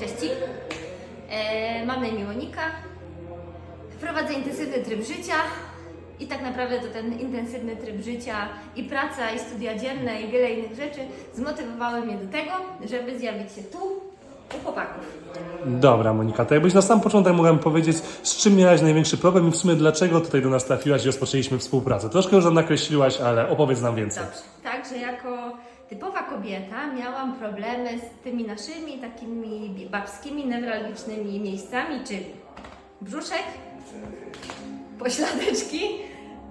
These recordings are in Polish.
Cześć. E, mam na imię Monika. Prowadzę intensywny tryb życia i tak naprawdę to ten intensywny tryb życia i praca i studia dzienne i wiele innych rzeczy zmotywowały mnie do tego, żeby zjawić się tu u chłopaków. Dobra, Monika, to jakbyś na sam początek mogła mi powiedzieć, z czym miałaś największy problem i w sumie dlaczego tutaj do nas trafiłaś i rozpoczęliśmy współpracę. Troszkę już nam nakreśliłaś, ale opowiedz nam więcej. Dobrze. Także jako typowa kobieta miałam problemy z tymi naszymi takimi babskimi, newralgicznymi miejscami, czyli brzuszek, pośladeczki,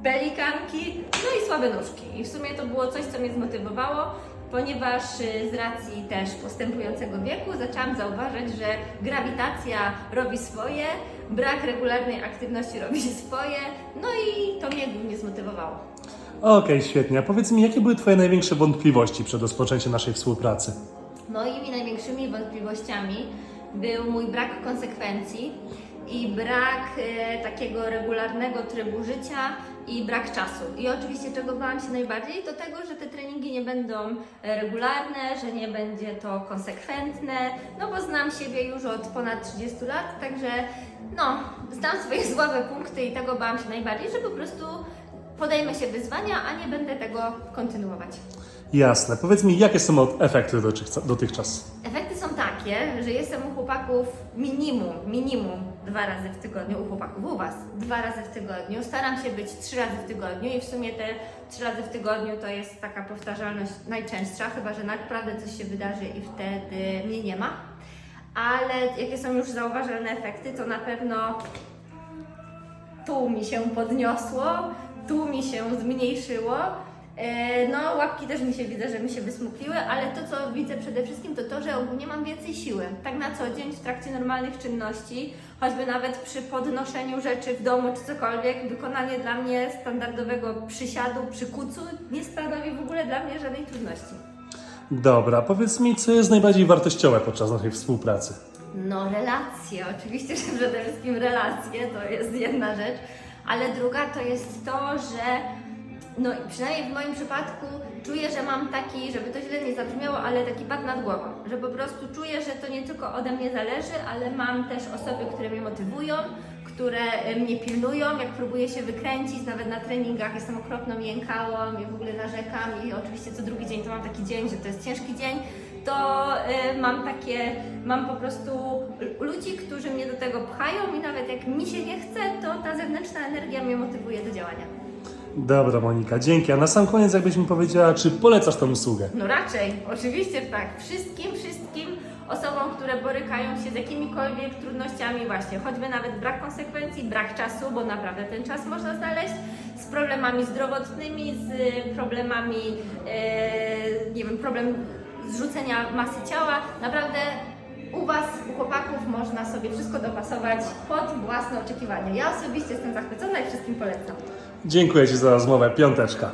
pelikanki, no i słabe nóżki. I w sumie to było coś, co mnie zmotywowało, ponieważ y, z racji też postępującego wieku zaczęłam zauważać, że grawitacja robi swoje, brak regularnej aktywności robi swoje, no i to mnie głównie zmotywowało. Okej, świetnie. A powiedz mi, jakie były Twoje największe wątpliwości przed rozpoczęciem naszej współpracy? Moimi największymi wątpliwościami był mój brak konsekwencji i brak e, takiego regularnego trybu życia i brak czasu. I oczywiście czego bałam się najbardziej, to tego, że te treningi nie będą regularne, że nie będzie to konsekwentne, no bo znam siebie już od ponad 30 lat, także no, znam swoje słabe punkty i tego bałam się najbardziej, że po prostu podejmę się wyzwania, a nie będę tego kontynuować. Jasne. Powiedz mi, jakie są efekty dotychczas-? Efekty są takie, że jestem u chłopaków minimum, minimum dwa razy w tygodniu, u chłopaków, u Was dwa razy w tygodniu. Staram się być trzy razy w tygodniu i w sumie te trzy razy w tygodniu to jest taka powtarzalność najczęstsza, chyba że naprawdę coś się wydarzy i wtedy mnie nie ma. Ale jakie są już zauważalne efekty, to na pewno tu mi się podniosło, tu mi się zmniejszyło. E, No, łapki też mi się widzę, że mi się wysmukliły, ale to, co widzę przede wszystkim, to to, że ogólnie mam więcej siły. Tak na co dzień, w trakcie normalnych czynności, choćby nawet przy podnoszeniu rzeczy w domu czy cokolwiek, wykonanie dla mnie standardowego przysiadu przy kucu nie stanowi w ogóle dla mnie żadnej trudności. Dobra, powiedz mi, co jest najbardziej wartościowe podczas naszej współpracy? No, relacje. Oczywiście, że przede wszystkim relacje to jest jedna rzecz, ale druga to jest to, że no przynajmniej w moim przypadku czuję, że mam taki, żeby to źle nie zabrzmiało, ale taki pad nad głową, że po prostu czuję, że to nie tylko ode mnie zależy, ale mam też osoby, które mnie motywują, które e, mnie pilnują, jak próbuję się wykręcić, nawet na treningach jestem okropną miękałą i w ogóle narzekam i oczywiście co drugi dzień to mam taki dzień, że to jest ciężki dzień, to e, mam takie, mam po prostu ludzi, którzy mnie do tego pchają i nawet jak mi się nie chce, to ta zewnętrzna energia mnie motywuje do działania. Dobra, Monika, dzięki. A na sam koniec, jakbyś mi powiedziała, czy polecasz tę usługę? No raczej, oczywiście tak. Wszystkim, wszystkim osobom, które borykają się z jakimikolwiek trudnościami właśnie, choćby nawet brak konsekwencji, brak czasu, bo naprawdę ten czas można znaleźć, z problemami zdrowotnymi, z problemami, e, nie wiem, problem zrzucenia masy ciała. Naprawdę u Was, u chłopaków można sobie wszystko dopasować pod własne oczekiwania. Ja osobiście jestem zachwycona i wszystkim polecam. Dziękuję Ci za rozmowę. Piąteczka.